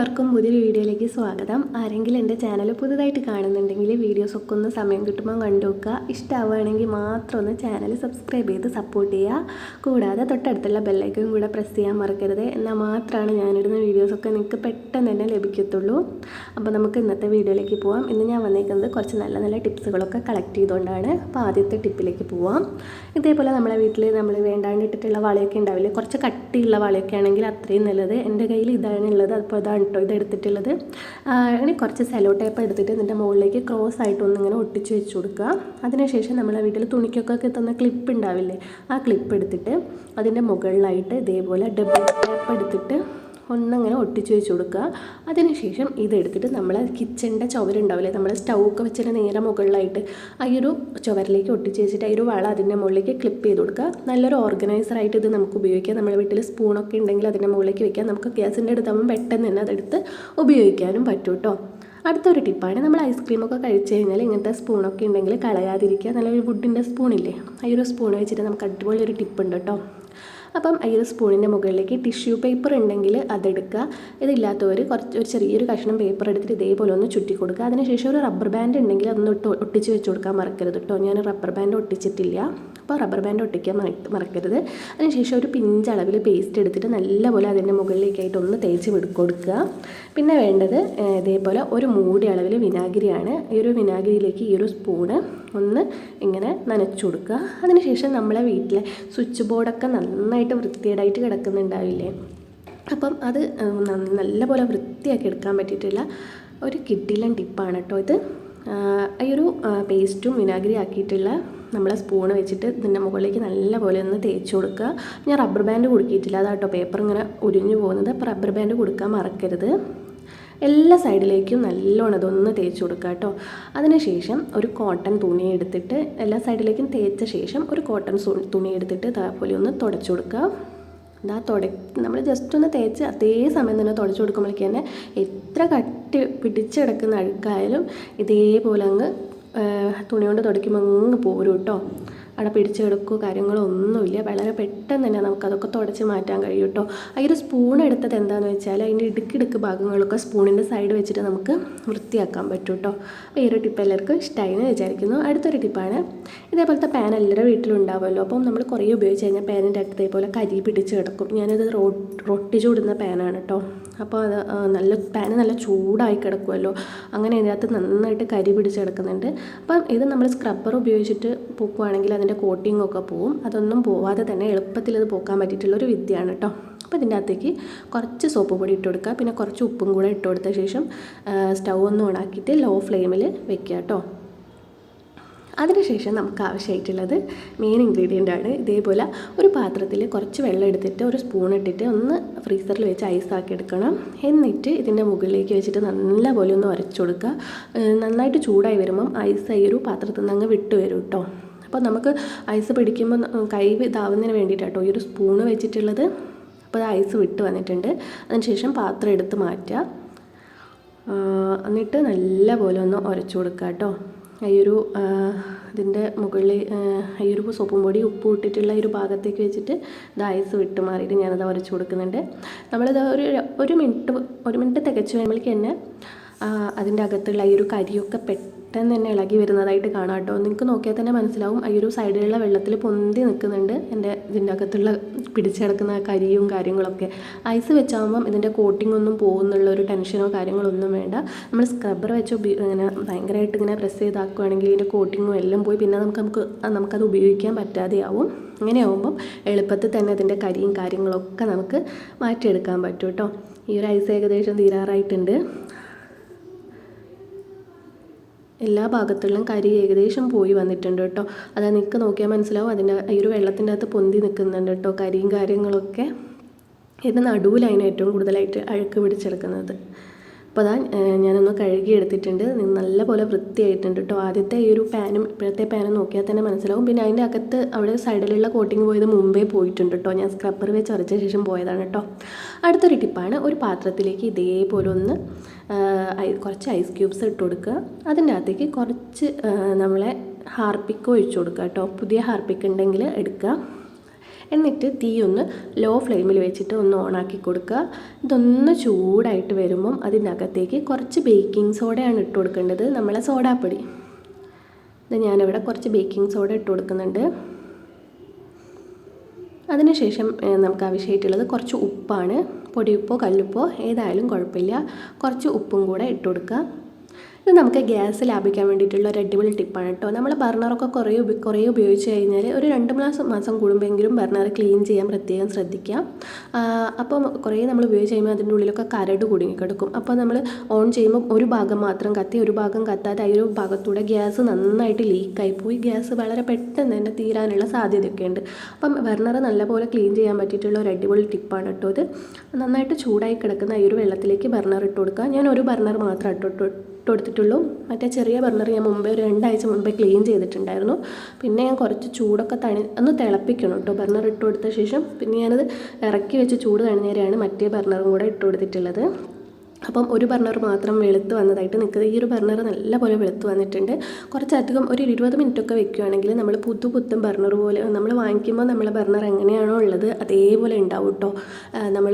എല്ലാവർക്കും പുതിയൊരു വീഡിയോയിലേക്ക് സ്വാഗതം. ആരെങ്കിലും എന്റെ ചാനൽ പുതുതായിട്ട് കാണുന്നുണ്ടെങ്കിൽ വീഡിയോസ് ഒക്കെ ഒന്ന് സമയം കിട്ടുമ്പോൾ കണ്ടു നോക്കുക. ഇഷ്ടമാവുകയാണെങ്കിൽ മാത്രം ഒന്ന് ചാനൽ സബ്സ്ക്രൈബ് ചെയ്ത് സപ്പോർട്ട് ചെയ്യുക. കൂടാതെ തൊട്ടടുത്തുള്ള ബെല്ലൈക്കും കൂടെ പ്രസ് ചെയ്യാൻ മറക്കരുത്. എന്നാൽ മാത്രമാണ് ഞാനിടുന്ന വീഡിയോസൊക്കെ നിങ്ങൾക്ക് പെട്ടെന്ന് തന്നെ ലഭിക്കത്തുള്ളൂ. അപ്പോൾ നമുക്ക് ഇന്നത്തെ വീഡിയോയിലേക്ക് പോവാം. ഇന്ന് ഞാൻ വന്നേക്കുന്നത് കുറച്ച് നല്ല നല്ല ടിപ്സുകളൊക്കെ കളക്ട് ചെയ്തുകൊണ്ടാണ്. അപ്പോൾ ആദ്യത്തെ ടിപ്പിലേക്ക് പോവാം. ഇതേപോലെ നമ്മളെ വീട്ടിൽ നമ്മൾ വേണ്ടാണ്ടിട്ടിട്ടുള്ള വളയൊക്കെ ഉണ്ടാവില്ലേ? കുറച്ച് കട്ടിയുള്ള വളയൊക്കെ ആണെങ്കിൽ അത്രയും നല്ലത്. എന്റെ കയ്യിൽ ഇതാണ് ഉള്ളത്. അപ്പോൾ ഇതാണ് കേട്ടോ ഇത് എടുത്തിട്ടുള്ളത് അങ്ങനെ കുറച്ച് സെലോ ടേപ്പ് എടുത്തിട്ട് ഇതിന്റെ മുകളിലേക്ക് ക്രോസ് ആയിട്ട് ഒന്നിങ്ങനെ ഒട്ടിച്ച് വെച്ച് കൊടുക്കുക. അതിനുശേഷം നമ്മളെ വീട്ടിൽ തുണിക്കൊക്കെ തന്ന ക്ലിപ്പ് ഉണ്ടാവില്ലേ? ആ ക്ലിപ്പ് എടുത്തിട്ട് അതിന്റെ മുകളിലായിട്ട് ഇതേപോലെ ഡബിൾ ടേപ്പ് എടുത്തിട്ട് ഒന്നങ്ങനെ ഒട്ടിച്ച് വെച്ച് കൊടുക്കുക. അതിനുശേഷം ഇതെടുത്തിട്ട് നമ്മൾ കിച്ചണിന്റെ ചുവരുണ്ടാവില്ലേ? നമ്മൾ സ്റ്റൗ ഒക്കെ നേരെ മുകളിലായിട്ട് ആ ഒരു ചുവരിലേക്ക് ഒട്ടിച്ച് വെച്ചിട്ട് ആ ഒരു വള അതിന്റെ മുകളിലേക്ക് ക്ലിപ്പ് ചെയ്ത് കൊടുക്കുക. നല്ലൊരു ഓർഗനൈസർ ആയിട്ട് ഇത് നമുക്ക് ഉപയോഗിക്കാം. നമ്മുടെ വീട്ടിൽ സ്പൂണൊക്കെ ഉണ്ടെങ്കിൽ അതിന്റെ മുകളിലേക്ക് വെക്കാം. നമുക്ക് ഗ്യാസിന്റെ അടുത്താകുമ്പോൾ പെട്ടെന്ന് തന്നെ അതെടുത്ത് ഉപയോഗിക്കാനും പറ്റും കേട്ടോ. അടുത്തൊരു ടിപ്പാണ് നമ്മൾ ഐസ്ക്രീമൊക്കെ കഴിച്ചു കഴിഞ്ഞാൽ ഇങ്ങനത്തെ സ്പൂണൊക്കെ ഉണ്ടെങ്കിൽ കളയാതിരിക്കുക. നല്ലൊരു വുഡിന്റെ സ്പൂണില്ലേ ആ ഒരു സ്പൂൺ വെച്ചിട്ട് നമുക്ക് അടിപൊളി ഒരു ടിപ്പ് ഉണ്ട് കേട്ടോ. അപ്പം ഈ ഒരു സ്പൂണിന്റെ മുകളിലേക്ക് ടിഷ്യൂ പേപ്പർ ഉണ്ടെങ്കിൽ അതെടുക്കുക. ഇതില്ലാത്തവർ കുറച്ച് ഒരു ചെറിയൊരു കഷ്ണം പേപ്പർ എടുത്തിട്ട് ഇതേപോലെ ഒന്ന് ചുറ്റി കൊടുക്കുക. അതിനുശേഷം ഒരു റബ്ബർ ബാൻഡ് ഉണ്ടെങ്കിൽ അതൊന്ന് ഒട്ടിച്ച് വെച്ച് കൊടുക്കാൻ മറക്കരുത് കേട്ടോ. ഞാൻ റബ്ബർ ബാൻഡ് ഒട്ടിച്ചിട്ടില്ല. അപ്പോൾ റബ്ബർ ബാൻഡ് ഒട്ടിക്കാൻ മറക്കരുത്. അതിനുശേഷം ഒരു പിഞ്ചളവിൽ പേസ്റ്റ് എടുത്തിട്ട് നല്ലപോലെ അതിന്റെ മുകളിലേക്കായിട്ട് ഒന്ന് തേച്ച് കൊടുക്കുക. പിന്നെ വേണ്ടത് ഇതേപോലെ ഒരു മൂടി അളവിൽ വിനാഗിരിയാണ്. ഈ ഒരു വിനാഗിരിയിലേക്ക് ഈ ഒരു സ്പൂണ് ഒന്ന് ഇങ്ങനെ നനച്ചു കൊടുക്കുക. അതിനുശേഷം നമ്മളെ വീട്ടിലെ സ്വിച്ച് ബോർഡൊക്കെ നന്നായിട്ട് വൃത്തികേടായിട്ട് കിടക്കുന്നുണ്ടാവില്ലേ? അപ്പം അത് നല്ലപോലെ വൃത്തിയാക്കി എടുക്കാൻ പറ്റിയിട്ടുള്ള ഒരു കിട്ടിലൻ ടിപ്പാണ് കേട്ടോ ഇത്. ഈ ഒരു പേസ്റ്റും വിനാഗിരി ആക്കിയിട്ടുള്ള നമ്മളെ സ്പൂൺ വെച്ചിട്ട് ഇതിന്റെ മുകളിലേക്ക് നല്ലപോലെ ഒന്ന് തേച്ച് കൊടുക്കുക. ഞാൻ റബ്ബർ ബാൻഡ് കൊടുക്കിയിട്ടില്ല. അതാട്ടോ പേപ്പർ ഇങ്ങനെ ഉരിഞ്ഞു പോകുന്നത്. അപ്പോൾ റബ്ബർ ബാൻഡ് കൊടുക്കാൻ മറക്കരുത്. എല്ലാ സൈഡിലേക്കും നല്ലോണം ഇതൊന്ന് തേച്ച് കൊടുക്കുക കേട്ടോ. അതിനുശേഷം ഒരു കോട്ടൺ തുണി എടുത്തിട്ട് എല്ലാ സൈഡിലേക്കും തേച്ച ശേഷം ഒരു കോട്ടൺ തുണി എടുത്തിട്ട് അതേപോലെ ഒന്ന് തുടച്ചു കൊടുക്കുക. ഇതാ തുട നമ്മൾ ജസ്റ്റ് ഒന്ന് തേച്ച് അതേ സമയം തന്നെ തുടച്ചു കൊടുക്കുമ്പോഴേക്ക് തന്നെ എത്ര കട്ടി പിടിച്ച് കിടക്കുന്ന അഴുക്കായാലും ഇതേപോലെ അങ്ങ് തുണി കൊണ്ട് തുടയ്ക്കുമ്പോൾ അങ്ങ് പോരും കേട്ടോ. അവിടെ പിടിച്ച് കിടക്കുകയോ കാര്യങ്ങളോ ഒന്നുമില്ല വളരെ പെട്ടെന്ന് തന്നെ നമുക്കതൊക്കെ തുടച്ച് മാറ്റാൻ കഴിയും കേട്ടോ. അതിന്റെ സ്പൂൺ എടുത്തത് എന്താണെന്ന് വെച്ചാൽ അതിന്റെ ഇടുക്കിടുക്ക് ഭാഗങ്ങളൊക്കെ സ്പൂണിന്റെ സൈഡ് വെച്ചിട്ട് നമുക്ക് വൃത്തിയാക്കാൻ പറ്റും കേട്ടോ. അപ്പോൾ ഈ ഒരു ടിപ്പ് എല്ലാവർക്കും ഇഷ്ടമായി എന്ന് വിചാരിക്കുന്നു. അടുത്തൊരു ടിപ്പാണ് ഇതേപോലത്തെ പാൻ എല്ലാവരുടെ വീട്ടിലുണ്ടാവുമല്ലോ. അപ്പം നമ്മൾ കുറേ ഉപയോഗിച്ച് കഴിഞ്ഞാൽ പാനിന്റെ അടുത്ത് ഇതേപോലെ കരി പിടിച്ച് കിടക്കും. ഞാനത് റൊട്ടി ചൂടുന്ന പാനാണ് കേട്ടോ. അപ്പോൾ അത് നല്ല പാൻ നല്ല ചൂടായി കിടക്കുമല്ലോ അങ്ങനെ ഇതിനകത്ത് നന്നായിട്ട് കരി പിടിച്ച് കിടക്കുന്നുണ്ട്. അപ്പം ഇത് നമ്മൾ സ്ക്രബ്ബർ ഉപയോഗിച്ചിട്ട് പൂക്കുവാണെങ്കിൽ അതിന്റെ കോട്ടിംഗ് ഒക്കെ പോവും. അതൊന്നും പോവാതെ തന്നെ എളുപ്പത്തിൽ ഇത് പോക്കാൻ പറ്റിയിട്ടുള്ള ഒരു വിദ്യയാണ് കേട്ടോ അപ്പോൾ ഇതിന്റെ അകത്തേക്ക് കുറച്ച് സോപ്പ് പൊടി ഇട്ട് കൊടുക്കുക. പിന്നെ കുറച്ച് ഉപ്പും കൂടെ ഇട്ട് കൊടുത്ത ശേഷം സ്റ്റൗ ഒന്ന് ഓണാക്കിയിട്ട് ലോ ഫ്ലെയിമിൽ വെക്കുക കേട്ടോ അതിനുശേഷം നമുക്ക് ആവശ്യമായിട്ടുള്ളത് മെയിൻ ഇൻഗ്രീഡിയന്റ് ആണ്. ഇതേപോലെ ഒരു പാത്രത്തിൽ കുറച്ച് വെള്ളം എടുത്തിട്ട് ഒരു സ്പൂൺ ഇട്ടിട്ട് ഒന്ന് ഫ്രീസറിൽ വെച്ച് ഐസാക്കി എടുക്കണം. എന്നിട്ട് ഇതിന്റെ മുകളിലേക്ക് വെച്ചിട്ട് നല്ലപോലെ ഒന്ന് ഉരച്ചു കൊടുക്കുക. നന്നായിട്ട് ചൂടായി വരുമ്പം ഐസ് ഈ ഒരു പാത്രത്തിൽ നിന്ന് അങ്ങ് വിട്ട് വരും കേട്ടോ. അപ്പോൾ നമുക്ക് ഐസ് പിടിക്കുമ്പോൾ കൈ ഇതാവുന്നതിന് വേണ്ടിയിട്ടാട്ടോ ഈ ഒരു സ്പൂണ് വെച്ചിട്ടുള്ളത്. അപ്പോൾ ഐസ് വിട്ട് വന്നിട്ടുണ്ട്. അതിനുശേഷം പാത്രം എടുത്ത് മാറ്റുക. എന്നിട്ട് നല്ലപോലെ ഒന്ന് ഉരച്ചു കൊടുക്കുക കേട്ടോ. ഈ ഒരു ഇതിന്റെ മുകളിൽ ഈ ഒരു സോപ്പും പൊടി ഉപ്പ് ഇട്ടിട്ടുള്ള ഈ ഒരു ഭാഗത്തേക്ക് വെച്ചിട്ട് ഇത് ഐസ് വിട്ട് മാറിയിട്ട് ഞാനത് ഉരച്ച് കൊടുക്കുന്നുണ്ട്. നമ്മളിത് ഒരു ഒരു മിനിറ്റ് ഒരു മിനിറ്റ് തികച്ചു കഴിയുമ്പോഴേക്ക് തന്നെ അതിന്റെ അകത്തുള്ള ഈ ഒരു കരിയൊക്കെ പെട്ടെന്ന് തന്നെ ഇളകി വരുന്നതായിട്ട് കാണാം കേട്ടോ നിങ്ങൾക്ക് നോക്കിയാൽ തന്നെ മനസ്സിലാവും. ഈ ഒരു സൈഡിലുള്ള വെള്ളത്തിൽ പൊന്തി നിൽക്കുന്നുണ്ട് എന്റെ ഇതിന്റെ അകത്തുള്ള പിടിച്ചെടുക്കുന്ന കരിയും കാര്യങ്ങളൊക്കെ. ഐസ് വെച്ചാകുമ്പം ഇതിന്റെ കോട്ടിംഗ് ഒന്നും പോകുന്നുള്ള ഒരു ടെൻഷനോ കാര്യങ്ങളോ ഒന്നും വേണ്ട. നമ്മൾ സ്ക്രബ്ബർ വെച്ച് ഇങ്ങനെ ഭയങ്കരമായിട്ട് ഇങ്ങനെ പ്രസ് ചെയ്താക്കുകയാണെങ്കിൽ ഇതിന്റെ കോട്ടിങ്ങും എല്ലാം പോയി. പിന്നെ നമുക്ക് നമുക്ക് നമുക്കത് ഉപയോഗിക്കാൻ പറ്റാതെയാവും. അങ്ങനെ ആവുമ്പം എളുപ്പത്തിൽ തന്നെ അതിന്റെ കരിയും കാര്യങ്ങളൊക്കെ നമുക്ക് മാറ്റിയെടുക്കാൻ പറ്റും കേട്ടോ. ഈ ഒരു ഐസ് ഏകദേശം തീരാറായിട്ടുണ്ട്. എല്ലാ ഭാഗത്തുള്ള കരി ഏകദേശം പോയി വന്നിട്ടുണ്ട് കേട്ടോ. അത് നിൽക്ക് നോക്കിയാൽ മനസ്സിലാവും. അതിന്റെ ഈ ഒരു വെള്ളത്തിന്റെ അകത്ത് പൊന്തി നിൽക്കുന്നുണ്ട് കേട്ടോ കരിയും കാര്യങ്ങളൊക്കെ. ഇത് നടുവിലാണ് ഏറ്റവും കൂടുതലായിട്ട് അഴുക്ക് പിടിച്ചെടുക്കുന്നത്. അപ്പോൾ അതാ ഞാനൊന്ന് കഴുകി എടുത്തിട്ടുണ്ട് നല്ലപോലെ വൃത്തിയായിട്ടുണ്ട് കേട്ടോ ആദ്യത്തെ ഈ ഒരു പാനും ഇപ്പോഴത്തെ പാനും നോക്കിയാൽ തന്നെ മനസ്സിലാവും. പിന്നെ അതിന്റെ അകത്ത് അവിടെ സൈഡിലുള്ള കോട്ടിങ് പോയത് മുമ്പേ പോയിട്ടുണ്ട് കേട്ടോ ഞാൻ സ്ക്രബ്ബർ വെച്ച് അരച്ച ശേഷം പോയതാണ് കേട്ടോ അടുത്തൊരു ടിപ്പാണ്. ഒരു പാത്രത്തിലേക്ക് ഇതേപോലെ ഒന്ന് കുറച്ച് ഐസ് ക്യൂബ്സ് ഇട്ട് കൊടുക്കുക. അതിന്റെ അകത്തേക്ക് കുറച്ച് നമ്മളെ ഹാർപ്പിക്ക് ഒഴിച്ചു കൊടുക്കുക കേട്ടോ പുതിയ ഹാർപ്പിക്ക് ഉണ്ടെങ്കിൽ എടുക്കുക. എന്നിട്ട് തീ ഒന്ന് ലോ ഫ്ലെയിമിൽ വെച്ചിട്ട് ഒന്ന് ഓണാക്കി കൊടുക്കുക. ഇതൊന്ന് ചൂടായിട്ട് വരുമ്പം അതിനകത്തേക്ക് കുറച്ച് ബേക്കിംഗ് സോഡയാണ് ഇട്ട് കൊടുക്കേണ്ടത്. നമ്മളെ സോഡാപ്പൊടി. ഇത് ഞാനിവിടെ കുറച്ച് ബേക്കിംഗ് സോഡ ഇട്ട് കൊടുക്കുന്നുണ്ട്. അതിനുശേഷം നമുക്ക് ആവശ്യമായിട്ടുള്ളത് കുറച്ച് ഉപ്പാണ്. പൊടിയുപ്പോ കല്ലുപ്പോ ഏതായാലും കുഴപ്പമില്ല. കുറച്ച് ഉപ്പും കൂടെ ഇട്ട് കൊടുക്കുക. ഇത് നമുക്ക് ഗ്യാസ് ലാഭിക്കാൻ വേണ്ടിയിട്ടുള്ള ഒരു അടിപൊളി ടിപ്പാണ് കേട്ടോ നമ്മൾ ബർണറൊക്കെ കുറേ കുറേ ഉപയോഗിച്ച് കഴിഞ്ഞാൽ ഒരു രണ്ട് മാസം മാസം കൂടുമ്പോഴെങ്കിലും ബർണർ ക്ലീൻ ചെയ്യാൻ പ്രത്യേകം ശ്രദ്ധിക്കുക അപ്പോൾ കുറേ നമ്മൾ ഉപയോഗിച്ച് കഴിയുമ്പോൾ അതിന്റെ ഉള്ളിലൊക്കെ കരട് കുടുങ്ങി കിടക്കും അപ്പോൾ നമ്മൾ ഓൺ ചെയ്യുമ്പോൾ ഒരു ഭാഗം മാത്രം കത്തി ഒരു ഭാഗം കത്താതെ ആ ഒരു ഭാഗത്തൂടെ ഗ്യാസ് നന്നായിട്ട് ലീക്കായി പോയി. ഗ്യാസ് വളരെ പെട്ടെന്ന് തന്നെ തീരാനുള്ള സാധ്യതയൊക്കെ ഉണ്ട് അപ്പം ബർണർ നല്ലപോലെ ക്ലീൻ ചെയ്യാൻ പറ്റിയിട്ടുള്ള ഒരു അടിപൊളി ടിപ്പാണ് കേട്ടോ ഇത്. നന്നായിട്ട് ചൂടായി കിടക്കുന്ന ഈ ഒരു വെള്ളത്തിലേക്ക് ബർണർ ഇട്ട് കൊടുക്കുക. ഞാൻ ഒരു ബർണർ മാത്രം ഇട്ട് ഇട്ട് കൊടുത്തിട്ടുള്ളൂ മറ്റേ ചെറിയ ബർണർ ഞാൻ മുമ്പേ ഒരു രണ്ടാഴ്ച മുമ്പേ ക്ലീൻ ചെയ്തിട്ടുണ്ടായിരുന്നു. പിന്നെ ഞാൻ കുറച്ച് ചൂടൊക്കെ തണി ഒന്ന് തിളപ്പിക്കണം കേട്ടോ. ബർണർ ഇട്ട് കൊടുത്ത ശേഷം പിന്നെ ഞാനത് ഇറക്കി വെച്ച് ചൂട് തണിഞ്ഞേരെയാണ് മറ്റേ ബർണറും കൂടെ ഇട്ട് കൊടുത്തിട്ടുള്ളത് അപ്പം ഒരു ബർണർ മാത്രം വെളുത്ത് വന്നതായിട്ട് നിൽക്കുന്നത്. ഈ ഒരു ബർണർ നല്ലപോലെ വെളുത്ത് വന്നിട്ടുണ്ട്. കുറച്ചധികം ഒരു ഇരുപത് മിനിറ്റൊക്കെ വെക്കുകയാണെങ്കിൽ നമ്മൾ പുതു പുത്തൻ ബർണർ പോലെ നമ്മൾ വാങ്ങിക്കുമ്പോൾ നമ്മളെ ബർണർ എങ്ങനെയാണോ ഉള്ളത് അതേപോലെ ഉണ്ടാവും കേട്ടോ. നമ്മൾ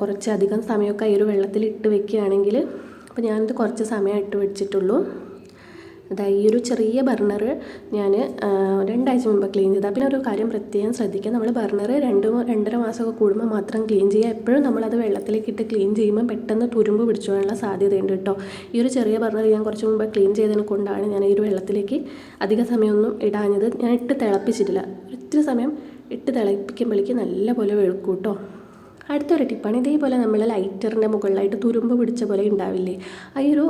കുറച്ചധികം സമയമൊക്കെ ഈ ഒരു വെള്ളത്തിൽ ഇട്ട് വെക്കുകയാണെങ്കിൽ അപ്പോൾ ഞാനിത് കുറച്ച് സമയം ഇട്ട് വെച്ചിട്ടുള്ളൂ അതാ ഈ ഒരു ചെറിയ ബർണർ ഞാൻ രണ്ടാഴ്ച മുമ്പ് ക്ലീൻ ചെയ്താൽ പിന്നെ ഒരു കാര്യം പ്രത്യേകം ശ്രദ്ധിക്കുക. നമ്മൾ ബർണർ രണ്ട് രണ്ടര മാസമൊക്കെ കൂടുമ്പോൾ മാത്രം ക്ലീൻ ചെയ്യുക. എപ്പോഴും നമ്മളത് വെള്ളത്തിലേക്ക് ഇട്ട് ക്ലീൻ ചെയ്യുമ്പോൾ പെട്ടെന്ന് തുരുമ്പ് പിടിച്ചു പോകാനുള്ള സാധ്യതയുണ്ട് കേട്ടോ. ഈ ഒരു ചെറിയ ബർണർ ഞാൻ കുറച്ച് മുമ്പ് ക്ലീൻ ചെയ്തതിനെ കൊണ്ടാണ് ഞാൻ ഈ ഒരു വെള്ളത്തിലേക്ക് അധിക സമയമൊന്നും ഇടാഞ്ഞത്. ഞാൻ ഇട്ട് തിളപ്പിച്ചിട്ടില്ല. ഒത്തിരി സമയം ഇട്ട് തിളപ്പിക്കുമ്പോഴേക്ക് നല്ലപോലെ വെളുക്കും കേട്ടോ. അടുത്തൊരു ടിപ്പാണ്. ഇതേപോലെ നമ്മൾ ലൈറ്ററിന്റെ മുകളിലായിട്ട് തുരുമ്പ് പിടിച്ച പോലെ ഉണ്ടാവില്ലേ ആ ഒരു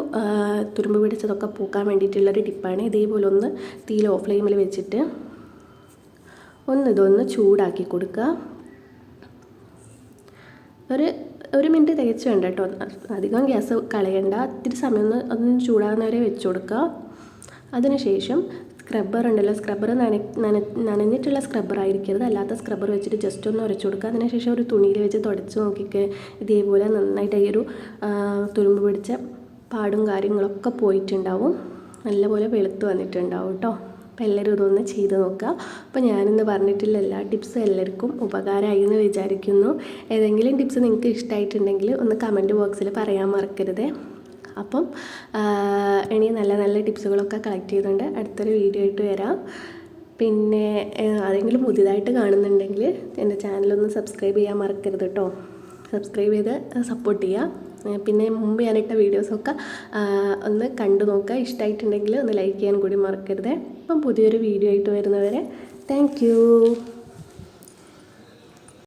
തുരുമ്പ് പിടിച്ചതൊക്കെ പൂക്കാൻ വേണ്ടിയിട്ടുള്ളൊരു ടിപ്പാണ്. ഇതേപോലെ ഒന്ന് തീ ലോ ഫ്ലെയിമിൽ വെച്ചിട്ട് ഒന്ന് ഇതൊന്ന് ചൂടാക്കി കൊടുക്കുക. ഒരു ഒരു മിനിറ്റ് തികച്ച് വേണ്ട കേട്ടോ. അധികം ഗ്യാസ് കളയണ്ട. ഇത്തിരി സമയം ഒന്ന് ഒന്ന് ചൂടാകുന്നവരെ വെച്ച് കൊടുക്കുക. അതിനുശേഷം സ്ക്രബ്ബർ ഉണ്ടല്ലോ. സ്ക്രബ്ബർ നന നന നനഞ്ഞിട്ടുള്ള സ്ക്രബ്ബർ ആയിരിക്കരുത്. അല്ലാത്ത സ്ക്രബ്ബർ വെച്ചിട്ട് ജസ്റ്റ് ഒന്ന് ഉരച്ചു കൊടുക്കുക. അതിനുശേഷം ഒരു തുണിയിൽ വെച്ച് തുടച്ച് നോക്കിക്ക്. ഇതേപോലെ നന്നായിട്ട് ഈ ഒരു തുരുമ്പ് പിടിച്ച പാടും കാര്യങ്ങളൊക്കെ പോയിട്ടുണ്ടാവും. നല്ലപോലെ വെളുത്ത് വന്നിട്ടുണ്ടാവും കേട്ടോ. അപ്പോൾ എല്ലാവരും ഇതൊന്ന് ചെയ്ത് നോക്കുക. അപ്പോൾ ഞാനിന്ന് പറഞ്ഞിട്ടുള്ള എല്ലാ ടിപ്സും എല്ലാവർക്കും ഉപകാരമായി എന്ന് വിചാരിക്കുന്നു. ഏതെങ്കിലും ടിപ്സ് നിങ്ങൾക്ക് ഇഷ്ടമായിട്ടുണ്ടെങ്കിൽ ഒന്ന് കമന്റ് ബോക്സിൽ പറയാൻ മറക്കരുത്. അപ്പം ഇനി നല്ല നല്ല ടിപ്സുകളൊക്കെ കളക്ട് ചെയ്തുകൊണ്ട് അടുത്തൊരു വീഡിയോ ആയിട്ട് വരാം. പിന്നെ ആരെങ്കിലും പുതിയതായിട്ട് കാണുന്നുണ്ടെങ്കിൽ എന്റെ ചാനലൊന്ന് സബ്സ്ക്രൈബ് ചെയ്യാൻ മറക്കരുത് കേട്ടോ സബ്സ്ക്രൈബ് ചെയ്ത് സപ്പോർട്ട് ചെയ്യുക പിന്നെ മുമ്പ് ഞാനിട്ട വീഡിയോസൊക്കെ ഒന്ന് കണ്ടു നോക്കുക. ഇഷ്ടമായിട്ടുണ്ടെങ്കിൽ ഒന്ന് ലൈക്ക് ചെയ്യാൻ കൂടി മറക്കരുത്. അപ്പം പുതിയൊരു വീഡിയോ ആയിട്ട് വരുന്നവരെ താങ്ക്